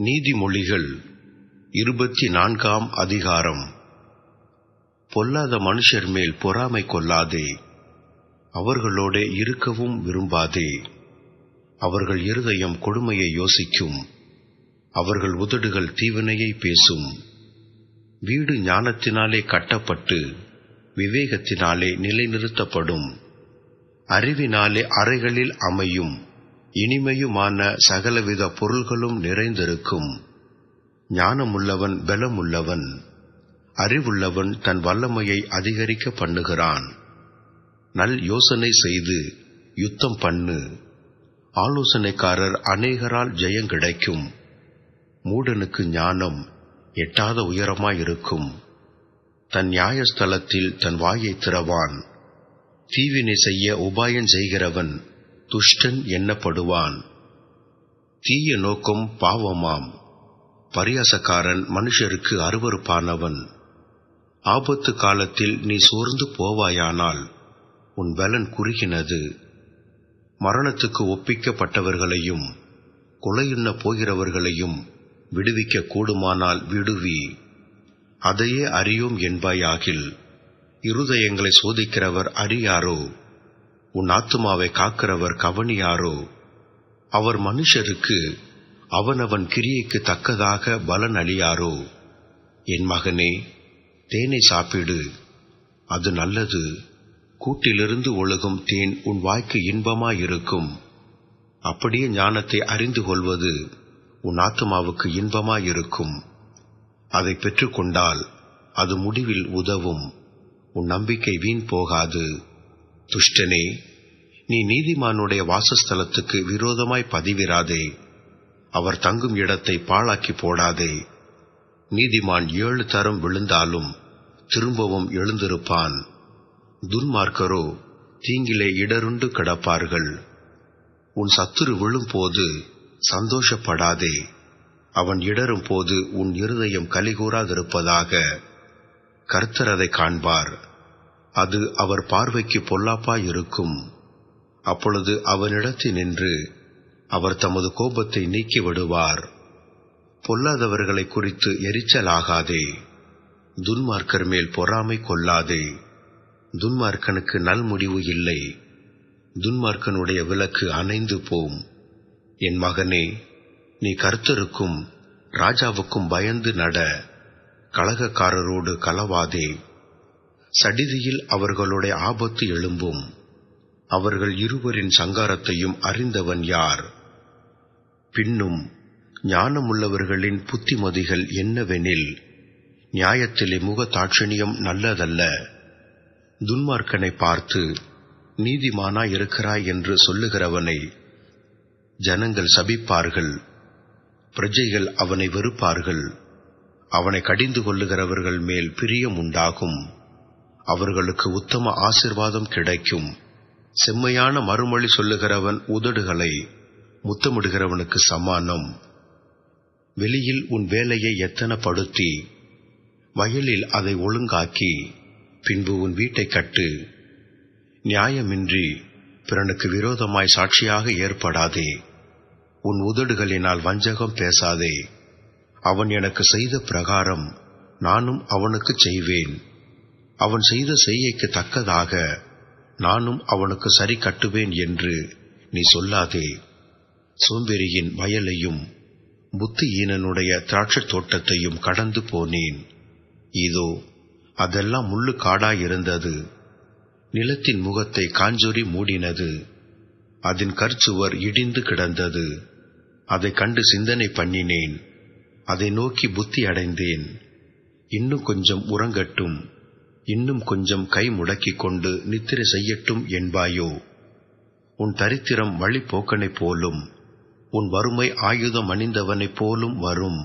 நீதிமொழிகள் இருபத்தி நான்காம் அதிகாரம். பொல்லாத மனுஷர் மேல் பொறாமை கொள்ளாதே. அவர்களோடே இருக்கவும் விரும்பாதே. அவர்கள் இருதயம் கொடுமையை யோசிக்கும். அவர்கள் உதடுகள் தீவினையை பேசும். வீடு ஞானத்தினாலே கட்டப்பட்டு விவேகத்தினாலே நிலைநிறுத்தப்படும். அறிவினாலே அறைகளில் அமையும். இனிமையுமான சகலவித பொருள்களும் நிறைந்திருக்கும். ஞானமுள்ளவன் பலமுள்ளவன். அறிவுள்ளவன் தன் வல்லமையை அதிகரிக்க பண்ணுகிறான். நல் யோசனை செய்து யுத்தம் பண்ணு. ஆலோசனைக்காரர் அநேகரால் ஜெயம் கிடைக்கும். மூடனுக்கு ஞானம் எட்டாத உயரமாயிருக்கும். தன் நியாயஸ்தலத்தில் தன் வாயை திறவான். தீவினை செய்ய உபாயம் செய்கிறவன் துஷ்டன் எண்ணப்படுவான் தீய நோக்கம் பாவமாம். பரியாசக்காரன் மனுஷருக்கு அருவருப்பானவன். ஆபத்து காலத்தில் நீ சோர்ந்து போவாயானால் உன் பலன் குறுகினது. மரணத்துக்கு ஒப்பிக்கப்பட்டவர்களையும் கொலையுண்ண போகிறவர்களையும் விடுவிக்க கூடுமானால் விடுவி. அதையே அறியோம் என்பாயாகில் இருதயங்களை சோதிக்கிறவர் அறியாரோ? உன் ஆத்துமாவை காக்கிறவர் கவனியாரோ? அவர் மனுஷருக்கு அவனவன் கிரியைக்கு தக்கதாக பலன் அளியாரோ? என் மகனே தேனை சாப்பிடு. அது நல்லது. கூட்டிலிருந்து ஒழுகும் தேன் உன் வாய்க்கு இன்பமாயிருக்கும். அப்படியே ஞானத்தை அறிந்து கொள்வது உன் ஆத்மாவுக்கு இன்பமாயிருக்கும். அதை பெற்றுக்கொண்டால் அது முடிவில் உதவும். உன் நம்பிக்கை வீண் போகாது. துஷ்டனே நீ நீதிமானுடைய வாசஸ்தலத்துக்கு விரோதமாய் பதிவிராதே. அவர் தங்கும் இடத்தை பாழாக்கி போடாதே. நீதிமான் ஏழு தரம் விழுந்தாலும் திரும்பவும் எழுந்திருப்பான். துன்மார்க்கரோ தீங்கிலே இடருண்டு கிடப்பார்கள். உன் சத்துரு விழும்போது சந்தோஷப்படாதே. அவன் இடரும் போது உன் இருதயம் கலிகூறாதிருப்பதாக கர்த்தர் அதை காண்பார். அது அவர் பார்வைக்கு பொல்லாப்பாயிருக்கும். அப்பொழுது அவனிடத்தில் நின்று அவர் தமது கோபத்தை நீக்கி விடுவார் பொல்லாதவர்களை குறித்து எரிச்சலாகாதே. துன்மார்க்கர் மேல் பொறாமை கொள்ளாதே. துன்மார்க்கனுக்கு நல் முடிவு இல்லை. துன்மார்க்கனுடைய விளக்கு அணைந்து போம். என் மகனே நீ கர்த்தருக்கும் ராஜாவுக்கும் பயந்து நட. கலகக்காரரோடு கலவாதே. சடிதியில் அவர்களுடைய ஆபத்து எழும்பும். அவர்கள் இருவரின் சங்காரத்தையும் அறிந்தவன் யார்? பின்னும் ஞானமுள்ளவர்களின் புத்திமதிகள் என்னவெனில் நியாயத்திலே முக தாட்சணியம் நல்லதல்ல. துன்மார்க்கனை பார்த்து நீதிமானா இருக்கிறாய் என்று சொல்லுகிறவனை ஜனங்கள் சபிப்பார்கள். பிரஜைகள் அவனை வெறுப்பார்கள். அவனை கடிந்து கொள்ளுகிறவர்கள் மேல் பிரியம் உண்டாகும். அவர்களுக்கு உத்தம ஆசிர்வாதம் கிடைக்கும். செம்மையான மறுமொழி சொல்லுகிறவன் உதடுகளை முத்தமிடுகிறவனுக்கு சமானம். வெளியில் உன் வேலையை எத்தனப்படுத்தி வயலில் அதை ஒழுங்காக்கி பின்பு உன் வீட்டை கட்டு. நியாயமின்றி பிறனுக்கு விரோதமாய் சாட்சியாக ஏற்படாதே. உன் உதடுகளினால் வஞ்சகம் பேசாதே. அவன் எனக்கு செய்த பிரகாரம் நானும் அவனுக்கு செய்வேன். அவன் செய்த செய்கைக்கு தக்கதாக நானும் அவனுக்கு சரி கட்டுவேன் என்று நீ சொல்லாதே. சோம்பேறியின் வயலையும் புத்தியீனனுடைய திராட்சைத் தோட்டத்தையும் கடந்து போனேன். இதோ அதெல்லாம் முள்ளு காடாயிருந்தது. நிலத்தின் முகத்தை காஞ்சொறி மூடினது. அதன் கற்சுவர் இடிந்து கிடந்தது. அதை கண்டு சிந்தனை பண்ணினேன். அதை நோக்கி புத்தி அடைந்தேன். இன்னும் கொஞ்சம் உறங்கட்டும். இன்னும் கொஞ்சம் கை முடக்கிக் கொண்டு நித்திரை செய்யட்டும் என்பாயோ? உன் தரித்திரம் வழிப்போக்கனைப் போலும் உன் வறுமை ஆயுதம் அணிந்தவனைப் போலும் வரும்.